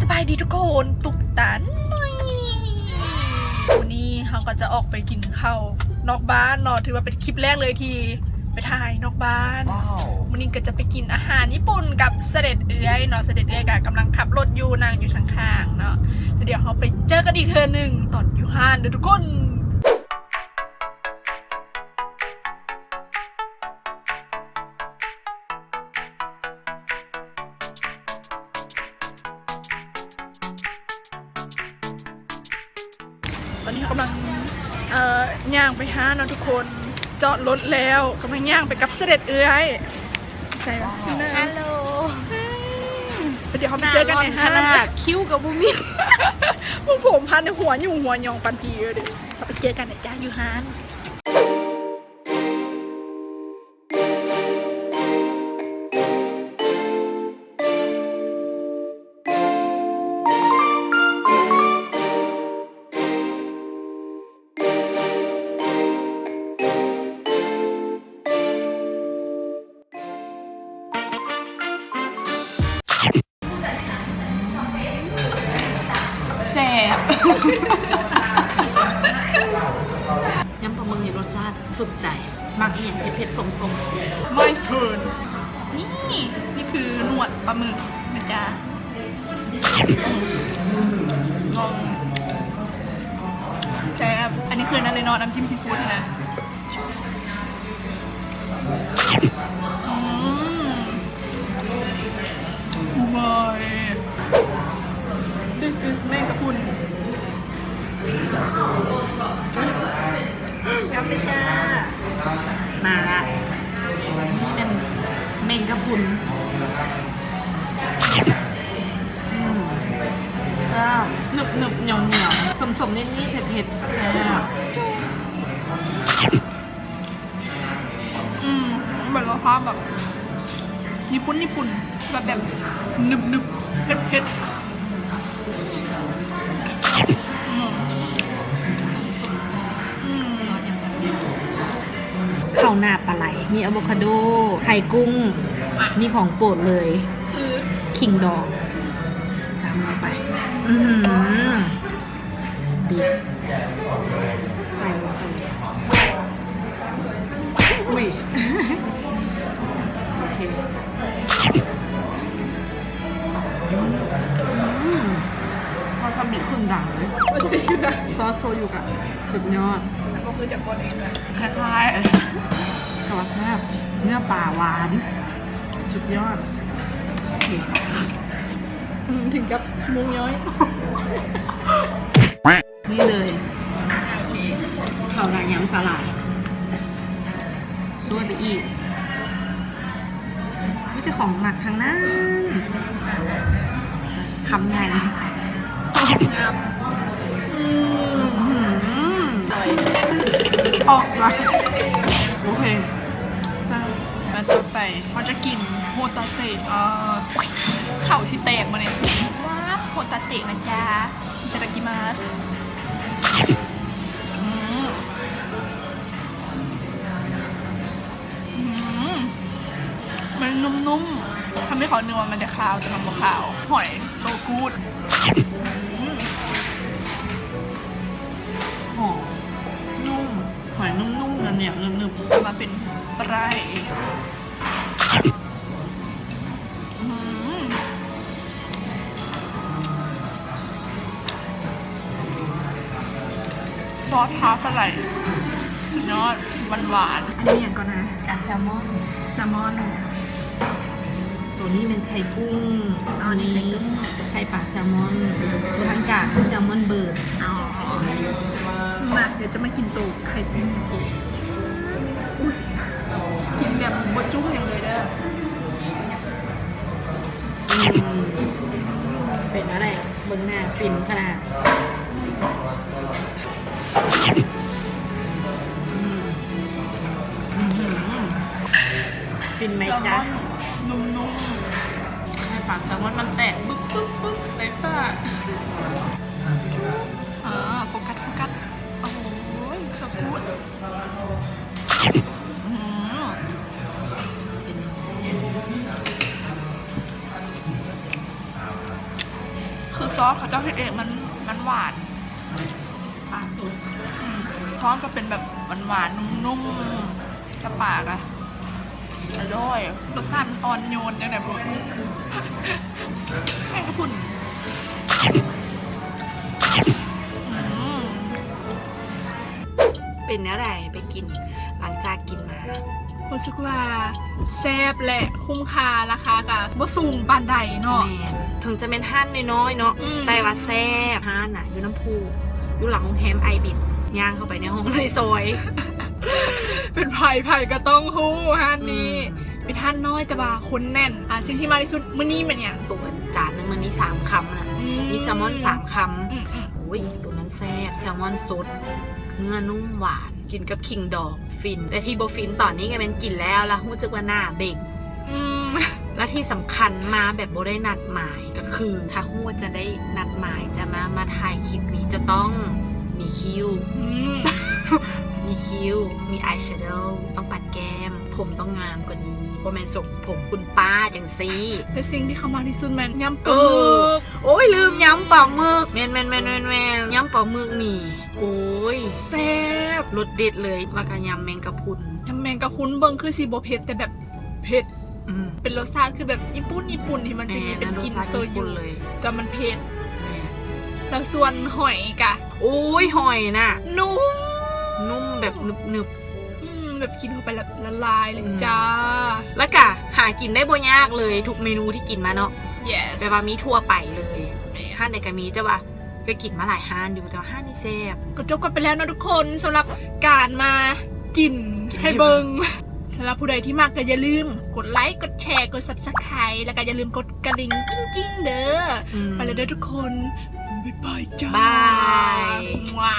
สบายดีทุกคนตุกตันหน่อยวันนี้เราก็จะออกไปกินข้าวนอกบ้านเนาะถือว่าเป็นคลิปแรกเลยที่ไปถ่ายนอกบ้าน Wow. วันนี้ก็จะไปกินอาหารญี่ปุ่นกับเสด็จเอื้อยเนาะเสด็จเอื้อยก็กำลังขับรถอยู่นางอยู่ข้างๆเนาะแล้วเดี๋ยวเราไปเจอกันอีกเทอหนึ่งตอนอยู่ห้านเด้อทุกคน อนนี้กำลังเอ่อย่างไปห้าเนาะทุกคนจอดรถแล้วกำลังย่างไปกับเสด็จเอื้อยใส่ไหมฮัลโหลเดี๋ยวเขาไปเจอกันในห้างหน้าร้อนขนาดคิ้วกับบุมี่พวกผมพันในหัวอยู่หัวยองปันพีเลยเดี๋ยวเราไปเจอกันในจ้าอยู่ฮาน ยำปลาหมึกมีรสชาติสุดใจ มากอีย่างเผ็ดๆสมไม่เทิร์นนี่ นี่คือหนวดปลาหมึกนะจ๊ะงงแซ่บอันนี้คือนั่นเลยเนาะน้ำจิ้มซีฟู้ดนะอืม ๆกลับไปจ้า มาละ นี่เป็นเมงกะพุนอืมแซ่บหนึบหนึบเหนียวเหนียวสมสมนิดนิดเผ็ดเผ็ดแซ่บอืมเหมือนรสชาติแบบ ญี่ปุ่นญี่ปุ่นแบบแบบหนึบหนึบเผ็ดเผ็ดาวหน้าปลาไหลมีอะโวคาโด ไข่กุ้งนี่ของโปรดเลยคือคิงดองจำลงไป อือหือดีใส่ลงไปอุ้ยโอเคอืมวาซาบิขึ้นดังเลยมันจะดีนะซอสโชยุกะสุดยอดก็คือจากคนเองเลยคล้ายๆ กับว่าแซ่บเนื้อปลาหวาน สุดยอดโอเคอืมถึงกับชิมงย้อย นี่เลยข้าวรายยำสลายสวยไปอีกนี่จะของหมักทางนั้นคำใหญ่งามอืมอื้อหือออกมาโอเคใช่ มาจุดไปเขาจะกินโฮตาเตะเออเข่าชิเตกมาเนี่ยว้าโฮตาเตะนะจ๊ะเตากิมาสมันนุ่มๆทำให้เขาเนื้อมันจะคาวจะทำมาขาว หอยโซกูดหอมนุ่มหอยนุ่มๆเหนี่ยนุ่มๆมาเป็น ไตรอืมซอสท้าปลาไหลสุดยอดหวานหวานๆอันนี้อย่างก่อนนะๆกาแซลมอนแซลมอนตัวนี้เป็นไข่กุ้งอ๋อนี่นี้ไข่ปลาแซลมอนตัวทั้งกาดแซลมอนเบิร์ด อ๋อมาเดี๋ยวจะมากินตูไข่ปิ้งตูอุ๊ย กินแบบบดจุ้มอย่างเลยเด้ออืมเป็นอะไรเบิ้งหน้าฟินขนาดอืมอื้อหือฟินไหมจ๊ะนุ่มไข่ปลาแซลมอนมันแตกบึ๊กบึ๊กบึ๊กในปาก ซอสเขาเจ้าเฮ็ดเองมันมันหวานปลาสุดอืมซอสก็เป็นแบบหวานๆนุ่มๆกระปากอะอร่อยรสชาติมันตอนโยนจังไหนบุแม่งกระพุ่นอืมเป็นอะไรไปกิน หลังจากกินมารู้สึกว่าแซ่บและคุ้มค่าราคากะบ่สูงปานใดเนาะ แม่นถึงจะเป็นห้านน้อยๆเนาะอืม แต่ว่าแซ่บห้านน่ะอยู่น้ำพูอยู่หลังโรงแรมไอบิดย่างเข้าไปในห้องในซอยเป็นไผ่ไผ่ก็ต้องฮู้ฮันนี้อืมเป็นท่านน้อยแต่ว่าคนแน่นอ่าสิ่งที่มากที่สุดมื้อนี้มันเนี่ยตัวจานหนึงมันมีสามคำนะอืมีแซลมอนสามคอืมอืมำโอ้ยตัวนั้นแซ่บแซลมอนสดเนื้อนุ่มหวาน กินกับคิงดอกฟิน แต่ที่โบฟินตอนนี้ก็เป็นกินแล้วแล้วรู้สึกว่าหน้าเบ่งอืมและที่สำคัญมาแบบโบได้นัดหมายก็คือถ้าหัวจะได้นัดหมายจะมามาถ่ายคลิปนี้จะต้องมีคิ้วอืม มีคิ้ว มีอายแชโดว์ต้องปัดแก้ม ผมต้องงามกว่านี้โบแมนส่งผมคุณป้าจังซีแต่สิ่งที่เขามากที่สุดมันย่ำเอปึอกโอ้ยลืมย้ำปอกหมึกแมนแมนแมนแมนแมนย้ำปอกหมึกนี่ โอ้ยแซ่บรสเด็ดเลยแล้วก็ยำแมงกะพรุนยำแมงกะพรุนเบิ่งคือสีบ่เผ็ดแต่แบบเผ็ดอืมเป็นรสชาติคือแบบญี่ปุ่นญี่ปุ่นที่มันจะมีเป็นกลินโซยุเลยแต่มันเผ็ดแม่แล้วส่วนหอยกะโอ้ยหอยน่ะนุ่ม นุ่มแบบหนึบหนึบอืมแบบกินเข้าไปแล้วละลายเลยอืมจ้าๆแล้วก็หากินได้บ่ยากเลย ทุกเมนูที่กินมาเนาะ yes แปลว่ามีทั่วไปเลยแม่ห้านในก็มีแต่ว่าก็กินมาหลายห้านอยู่แต่ว่าห้านนี่แซ่บก็จบกันไปแล้วนะทุกคนสำหรับการมากินกินให้เบิงสำหรับผู้ใดที่มากก็อย่าลืม กดไลค์ กดแชร์ กด subscribe แล้วก็อย่าลืมกดกระดิ่งกิ้งๆเด้ออืมไปเลยเด้อทุกคน บ๊ายบายจ้าบายว้า